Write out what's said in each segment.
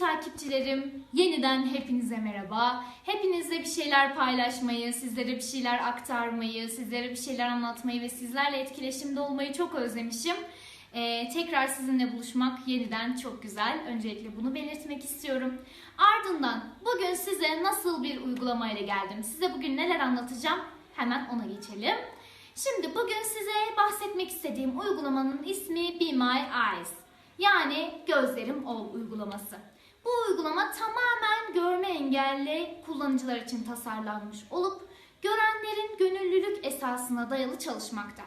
takipçilerim, yeniden hepinize merhaba. Hepinizle bir şeyler paylaşmayı, sizlere bir şeyler aktarmayı, sizlere bir şeyler anlatmayı ve sizlerle etkileşimde olmayı çok özlemişim. Ee, tekrar sizinle buluşmak yeniden çok güzel. Öncelikle bunu belirtmek istiyorum. Ardından bugün size nasıl bir uygulamayla geldim? Size bugün neler anlatacağım? Hemen ona geçelim. Şimdi bugün size bahsetmek istediğim uygulamanın ismi Be My Eyes. Yani Gözlerim Ol uygulaması. Bu uygulama tamamen görme engelli kullanıcılar için tasarlanmış olup görenlerin gönüllülük esasına dayalı çalışmakta.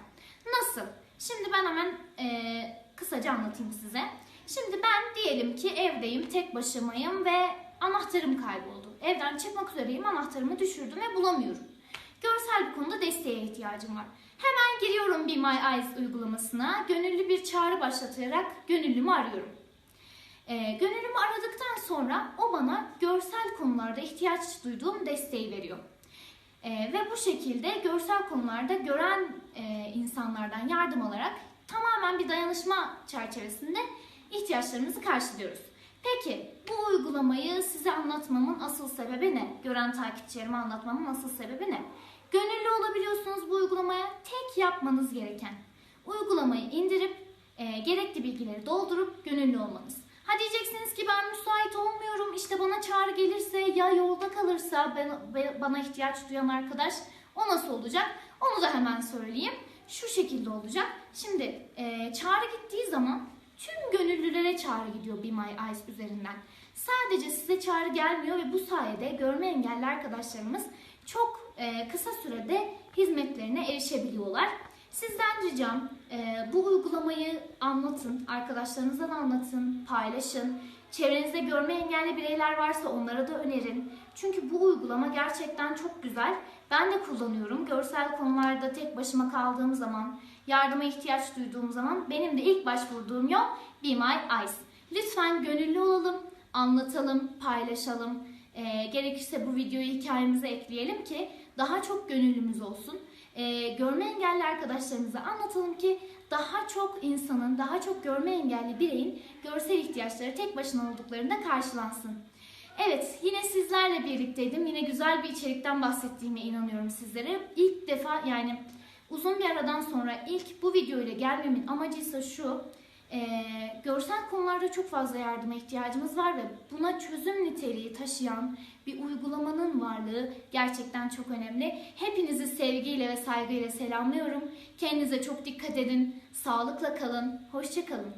Nasıl? Şimdi ben hemen eee, kısaca anlatayım size. Şimdi ben diyelim ki evdeyim, tek başımayım ve anahtarım kayboldu. Evden çıkmak üzereyim, anahtarımı düşürdüm ve bulamıyorum. Görsel bir konuda desteğe ihtiyacım var. Hemen giriyorum Be My Eyes uygulamasına. Gönüllü bir çağrı başlatarak gönüllümü arıyorum. Ee, gönüllümü aradıktan sonra o bana görsel konularda ihtiyaç duyduğum desteği veriyor. Ee, ve bu şekilde görsel konularda gören e, insanlardan yardım alarak tamamen bir dayanışma çerçevesinde ihtiyaçlarımızı karşılıyoruz. Peki bu uygulamayı size anlatmamın asıl sebebi ne? Gören takipçilerime anlatmamın asıl sebebi ne? Gönüllü olabiliyorsunuz bu uygulamaya. Tek yapmanız gereken uygulamayı indirip e, gerekli bilgileri doldurup gönüllü olmanız. Ha diyeceksiniz ki ben müsait olmuyorum işte bana çağrı gelirse ya yolda kalırsa ben, be- bana ihtiyaç duyan arkadaş o nasıl olacak? Onu da hemen söyleyeyim. Şu şekilde olacak. Şimdi e, çağrı gittiği zaman tüm gönüllülere çağrı gidiyor Be My Eyes üzerinden. Sadece size çağrı gelmiyor ve bu sayede görme engelli arkadaşlarımız çok e, kısa sürede hizmetlerine erişebiliyorlar. Sizden ricam e, bu uygulamayı anlatın, arkadaşlarınıza da anlatın, paylaşın. Çevrenizde görme engelli bireyler varsa onlara da önerin. Çünkü bu uygulama gerçekten çok güzel. Ben de kullanıyorum. Görsel konularda tek başıma kaldığım zaman, yardıma ihtiyaç duyduğum zaman benim de ilk başvurduğum yol Be My Eyes. Lütfen gönüllü olalım, anlatalım, paylaşalım. E, gerekirse bu videoyu hikayemize ekleyelim ki daha çok gönüllümüz olsun. E, görme engelli arkadaşlarımıza anlatalım ki daha çok insanın, daha çok görme engelli bireyin görsel ihtiyaçları tek başına olduklarında karşılansın. Evet, yine sizlerle birlikteydim. Yine güzel bir içerikten bahsettiğime inanıyorum sizlere. İlk defa yani uzun bir aradan sonra ilk bu videoyla gelmemin amacı ise şu. Ee, görsel konularda çok fazla yardıma ihtiyacımız var ve buna çözüm niteliği taşıyan bir uygulamanın varlığı gerçekten çok önemli. Hepinizi sevgiyle ve saygıyla selamlıyorum. Kendinize çok dikkat edin. Sağlıkla kalın. Hoşça kalın.